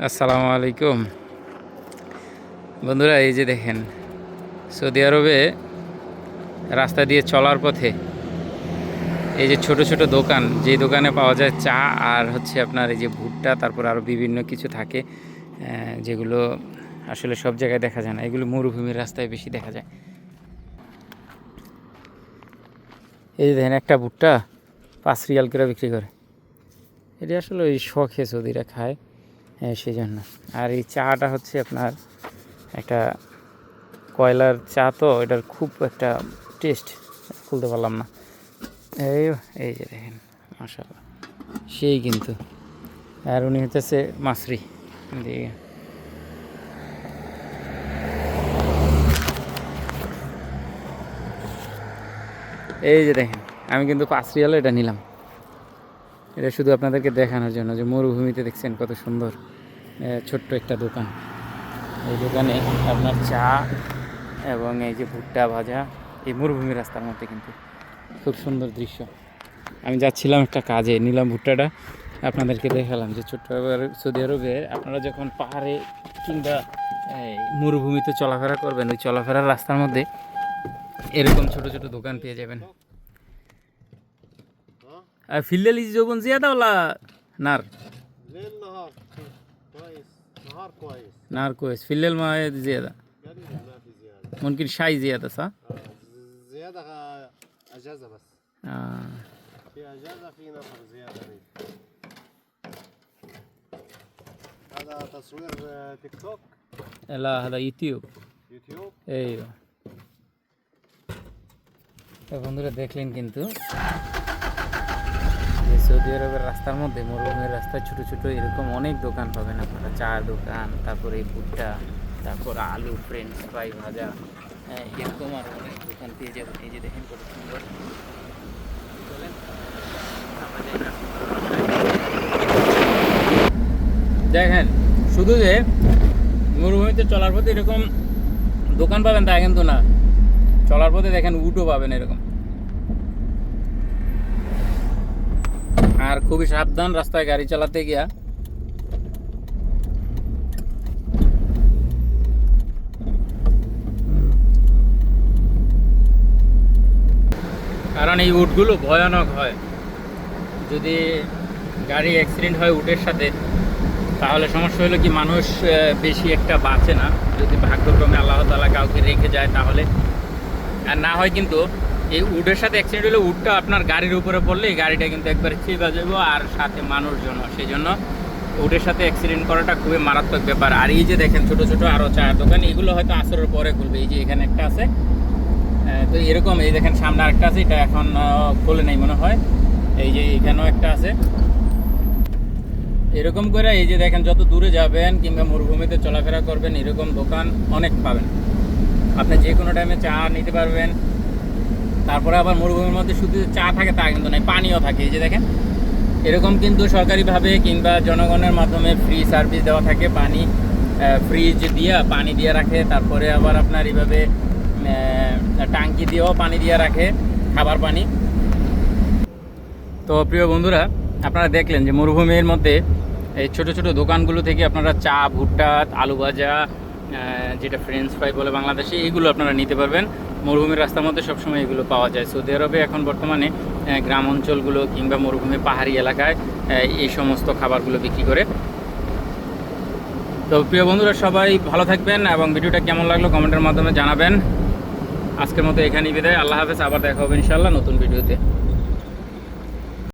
আসসালামু আলাইকুম। বন্ধুরা, এই যে দেখেন, সৌদি আরবে রাস্তা দিয়ে চলার পথে এই যে ছোট ছোট দোকান, যেই দোকানে পাওয়া যায় চা আর হচ্ছে আপনার এই যে ভুট্টা, তারপর আরও বিভিন্ন কিছু থাকে যেগুলো আসলে সব জায়গায় দেখা যায় না। এগুলো মরুভূমির রাস্তায় বেশি দেখা যায়। এই যে দেখেন, একটা ভুট্টা পাঁচ রিয়াল করে বিক্রি করে। এটা আসলে ওই শখে সৌদিরা খায়। সেই জন্য আর এই চাটা হচ্ছে আপনার একটা কয়লার চা তো, এটার খুব একটা টেস্ট খুলতে পারলাম না। এই এই যে দেখেন মাসাল্লাহ সেই কিন্তু। আর উনি হচ্ছে মাসরি দিয়ে। এই যে দেখেন, আমি কিন্তু পাঁচ রিয়ালে এটা নিলাম। এটা শুধু আপনাদেরকে দেখানোর জন্য যে মরুভূমিতে দেখছেন কত সুন্দর ছোট্ট একটা দোকান। এই দোকানে আপনার চা এবং এই যে ভুট্টা ভাজা, এই মরুভূমি রাস্তার মধ্যে কিন্তু খুব সুন্দর দৃশ্য। আমি যাচ্ছিলাম একটা কাজে, নিলাম ভুট্টাটা। আপনাদেরকে দেখালাম যে ছোট্ট সৌদি আরবে আপনারা যখন পাহাড়ে কিংবা মরুভূমিতে চলাফেরা করবেন, ওই চলাফেরার রাস্তার মধ্যে এরকম ছোট ছোট দোকান পেয়ে যাবেন। ফিল্লালি যৌবন জিয়াদা ওলা নার ليل نهار كويس نهار كويس নার কোয়েস ফিল্লাল মা জিয়াদা قليل ما في زيادة ممكن شاي زيادة صح؟ آه، زيادة آه، أجازة بس آه. في أجازة في نفر زيادة ريف هذا تصوير آه، تيك توك لا هذا يوتيوب يوتيوب ايوه তো বন্ধুরা দেখলেন কিন্তু যে সৌদি আরবের রাস্তার মধ্যে মরুভূমির রাস্তায় ছোট ছোট এরকম অনেক দোকান পাবেন আপনারা। চার দোকান তারপরে ভুট্টা তারপর আলু ফ্রেঞ্চ ফ্রাই ভাজা হ্যাঁ, এরকম আর অনেক দোকান পেয়ে যাবেন। এই যে দেখেন কত সুন্দর। দেখেন শুধু যে মরুভূমিতে চলার পথে এরকম দোকান পাবেন তা কিন্তু না। চলার পথে দেখেন উটও পাবেন এরকম। আর খুবই সাবধান রাস্তায় গাড়ি চালাতে গিয়া। কারণ এই উটগুলো ভয়ানক হয়। যদি গাড়ি অ্যাক্সিডেন্ট হয় উটের সাথে, তাহলে সমস্যা হলো কি মানুষ বেশি একটা বাঁচে না। যদি ভাগ্যক্রমে আল্লাহ তালা কাউকে রেখে যায় তাহলে। আর না হয় কিন্তু এই উডের সাথে অ্যাক্সিডেন্ট হলে উডটা আপনার গাড়ির উপরে পড়লে গাড়িটা কিন্তু একবার চিবা যাব আর সাথে মানুষজন। সেই জন্য উডের সাথে অ্যাক্সিডেন্ট করাটা খুবই মারাত্মক ব্যাপার। আর এই যে দেখেন ছোট ছোট আরও চায়ের দোকান, এগুলো হয়তো আসরের পরে খুলবে। এই যে এখানে একটা আছে। তো এরকম, এই দেখেন সামনে আরেকটা আছে, এটা এখন খোলে নাই মনে হয়। এই যে এখানেও একটা আছে। এরকম করে এই যে দেখেন, যত দূরে যাবেন কিংবা মরুভূমিতে চলাফেরা করবেন, এরকম দোকান অনেক পাবেন। আপনি যে কোনো টাইমে চা নিতে পারবেন তারপরে আবার মরুভূমির মধ্যে শুধু চা থাকে তা কিন্তু নয় পানিও থাকে, এই যে দেখেন। এরকম কিন্তু সরকারিভাবে কিংবা জনগণের মাধ্যমে ফ্রি সার্ভিস দেওয়া থাকে, পানি ফ্রিজ দিয়ে পানি দিয়ে রাখে, তারপরে আবার আপনার এইভাবে টাঙ্কি দিয়েও পানি দিয়ে রাখে, খাবার পানি। তো প্রিয় বন্ধুরা, আপনারা দেখলেন যে মরুভূমির মধ্যে এই ছোটো ছোটো দোকানগুলো থেকে আপনারা চা, ভুট্টা আলু ভাজা যেটা ফ্রেঞ্চ ফ্রাই বলে বাংলাদেশে, এগুলো আপনারা নিতে পারবেন। মরুভূমির রাস্তার মধ্যে সবসময় এগুলো পাওয়া যায়। সৌদি আরবে এখন বর্তমানে গ্রাম অঞ্চলগুলো কিংবা মরুভূমি পাহাড়ি এলাকায় এই সমস্ত খাবারগুলো বিক্রি করে। তো প্রিয় বন্ধুরা, সবাই ভালো থাকবেন এবং ভিডিওটা কেমন লাগল কমেন্টের মাধ্যমে জানাবেন। আজকের মতো এখানেই বিদায়। আল্লাহ হাফেজ, আবার দেখা হবে ইনশাল্লাহ নতুন ভিডিওতে।